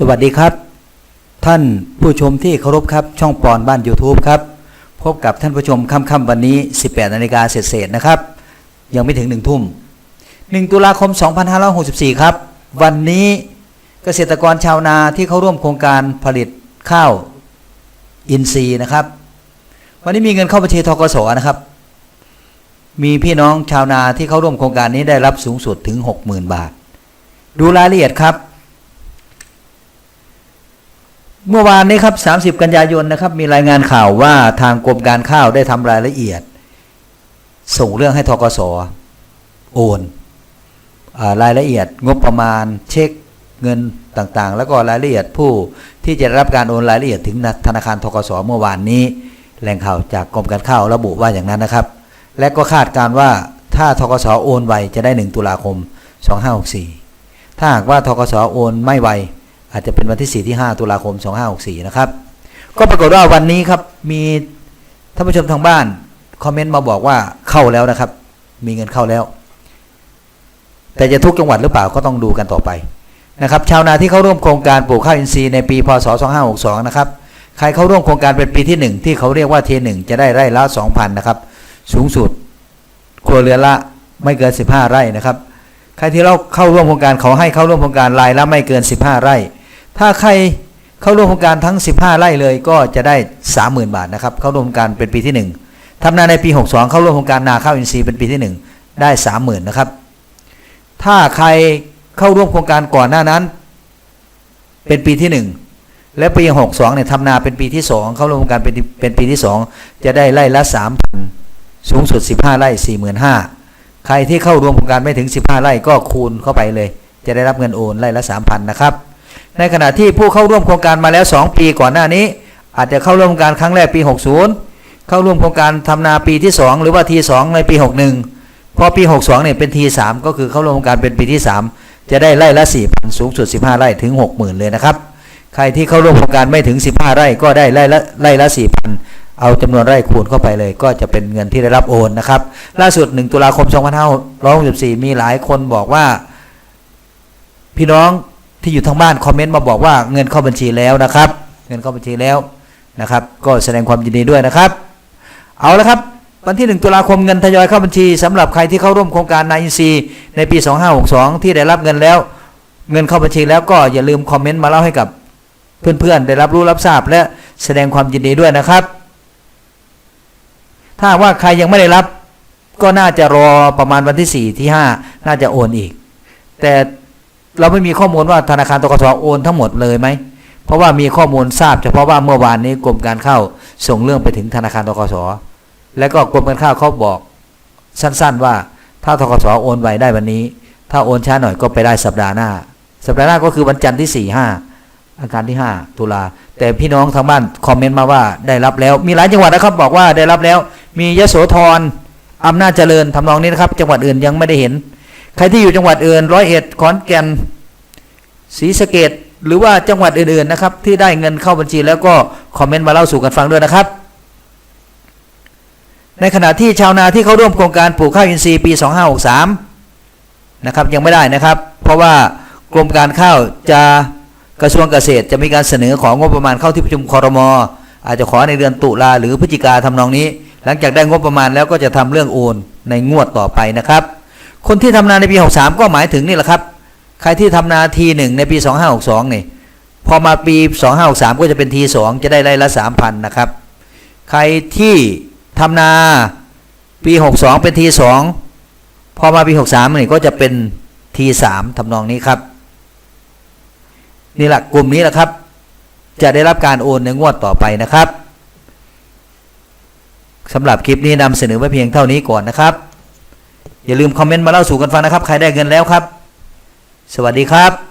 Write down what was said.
สวัสดีครับ ท่านผู้ชมที่เคารพครับ ช่องปอนบ้าน YouTube ครับ พบกับท่านผู้ชมค่ำๆวันนี้ 18นาฬิกาเศษๆนะครับ ยังไม่ถึง 1 ทุ่ม 1 ตุลาคม 2564 ครับ วันนี้เกษตรกรชาวนาที่เข้าร่วมโครงการผลิตข้าวอินทรีย์นะครับ วันนี้มีเงินเข้าบัญชีทกสนะครับ มีพี่น้องชาวนาที่เข้าร่วมโครงการนี้ได้รับสูงสุดถึง 60,000 บาท ดูรายละเอียดครับ เมื่อวานนี้ครับ 30 กันยายนนะครับ มีรายงานข่าวว่าทางกรมการข้าวได้ทำรายละเอียด ส่งเรื่องให้ทกสโอนอรายละเอียดงบประมาณเช็คเงินต่างๆ แล้วก็รายละเอียดผู้ที่จะรับการโอนรายละเอียดถึงธนาคารทกสเมื่อวานนี้ แหล่งข่าวจากกรมการข้าวระบุว่าอย่างนั้นนะครับ และก็คาดการณ์ว่าถ้าทกสโอนไวจะได้ 1 ตุลาคม 2564 ถ้าหากว่าทกสโอนไม่ไว อาจจะเป็นวันที่ 4 ที่ 5 ตุลาคม 2564 นะครับ ก็ปรากฏว่าวันนี้ครับมีท่านผู้ชมทางบ้าน คอมเมนต์มาบอกว่าเข้าแล้วนะครับ มีเงินเข้าแล้ว แต่จะทุกจังหวัดหรือเปล่าก็ต้องดูกันต่อไปนะครับชาวนาที่เข้าร่วมโครงการปลูกข้าวอินทรีย์ในปีพศ 2562 นะครับใครเข้าร่วมโครงการเป็นปีที่ 1 ที่เขาเรียกว่าเทหนึ่งจะได้ไร่ละ 2,000 นะครับ สูงสุดครัวเรือนละไม่เกิน 15 ไร่นะครับ ใครที่เราเข้าร่วมโครงการเขาให้เข้าร่วมโครงการรายละไม่เกิน 15 ไร่ ถ้าใครเข้าร่วมโครงการทั้ง 15 ไร่เลยก็จะได้ 30,000 บาทนะครับ เข้าร่วมโครงการเป็นปีที่ 1ทำนาในปี 62 เข้าร่วมโครงการนาข้าวอินทรีย์เป็นปีที่ 1 ได้ 30,000นะครับ ถ้าใครเข้าร่วมโครงการก่อนหน้านั้น เป็นปีที่ 1 และปี 62เนี่ยทำนาเป็นปีที่ 2 เข้าร่วมโครงการเป็นเป็นปีที่ 2 จะได้ไร่ละ 3,000 สูงสุด 15 ไร่ 45,000 ใครที่เข้าร่วมโครงการไม่ถึง 15 ไร่ก็คูณเข้าไปเลย จะได้รับเงินโอนไร่ละ 3,000 นะครับ ในขณะที่ผู้เข้าร่วมโครงการมาแล้ว 2 ปีก่อนหน้านี้ อาจจะเข้าร่วมโครงการครั้งแรกปี 60 เข้าร่วมโครงการทำนาปีที่ 2 หรือว่าที2ในปี 61 พอปี 62เนี่ยเป็นที3ก็คือเข้าร่วมโครงการเป็นปีที่ 3 จะได้ไร่ละ4,000สูงสุด 15 ไร่ถึง 60,000 เลยนะครับ ใครที่เข้าร่วมโครงการไม่ถึง 15 ไร่ก็ได้ไร่ละไร่ละ4,000เอาจำนวนไร่คูณเข้าไปเลย ก็จะเป็นเงินที่ได้รับโอนนะครับ ล่าสุด 1 ตุลาคม 2564 มีหลายคนบอกว่า พี่น้อง ที่อยู่ทางบ้านคอมเมนต์มาบอกว่าเงินเข้าบัญชีแล้วนะครับ เงินเข้าบัญชีแล้วนะครับ ก็แสดงความยินดีด้วยนะครับ เอาละครับวันที่ 1 ตุลาคมเงินทยอยเข้าบัญชีสำหรับใครที่เข้าร่วมโครงการนายอินซีในปี 2562 ที่ได้รับเงินแล้ว เงินเข้าบัญชีแล้วก็อย่าลืมคอมเมนต์มาเล่าให้กับเพื่อนๆ ได้รับรู้รับทราบและแสดงความยินดีด้วยนะครับ ถ้าว่าใครยังไม่ได้รับ ก็น่าจะรอประมาณวันที่ 4 ที่ 5 น่าจะโอนอีก แต่ เราไม่มีข้อมูลว่าธนาคารตกสโอนทั้งหมดเลยไหมเพราะว่ามีข้อมูลทราบ เฉพาะว่าเมื่อวานนี้กรมการข้าวส่งเรื่องไปถึงธนาคารตกสและก็กรมการข้าวเขาบอกสั้น ๆว่าถ้าทกสโอนไวได้วันนี้ ถ้าโอนช้าหน่อยก็ไปได้สัปดาห์หน้า สัปดาห์หน้าก็คือวันจันทร์ที่4ี่ห้าอาการที่5ตุลาแต่พี่น้องทางบ้านคอมเมนต์มาว่าได้รับแล้ว มีหลายจังหวัดนะครับบอกว่าได้รับแล้ว มียโสธรอำนาจเจริญทำนองนี้นะครับ จังหวัดอื่นยังไม่ได้เห็น ใครที่อยู่จังหวัดอื่นร้อยเอ็ดขอนแก่นศรีสะเกดหรือว่าจังหวัดอื่นๆนะครับ ที่ได้เงินเข้าบัญชีแล้วก็คอมเมนต์มาเล่าสู่กันฟังด้วยนะครับ ในขณะที่ชาวนาที่เขาร่วมโครงการปลูกข้าวอินทรีย์ปี 2563 นะครับยังไม่ได้นะครับ เพราะว่ากรมการข้าวจะกระทรวงเกษตรจะมีการเสนอของงบประมาณเข้าที่ประชุมคอรมออาจจะขอในเดือนตุลาหรือพฤศจิกาทำนองนี้ หลังจากได้งบประมาณแล้วก็จะทำเรื่องโอนในงวดต่อไปนะครับ คนที่ทำนาในปี 63 ก็หมายถึงนี่แหละครับ ใครที่ทำนาทีหนึ่งในปี 2562นี่พอมาปี 2563 ก็จะเป็นทีสองจะได้ไร่ละ3,000นะครับ ใครที่ทำนาปี 62 เป็นทีสองพอมาปี 63นี่ก็จะเป็นทีสามทำนองนี้ครับ นี่แหละกลุ่มนี้แหละครับ จะได้รับการโอนในงวดต่อไปนะครับสำหรับคลิปนี้นำเสนอไว้เพียงเท่านี้ก่อนนะครับ อย่าลืมคอมเมนต์มาเล่าสู่กันฟังนะครับ ใครได้เงินแล้วครับ สวัสดีครับ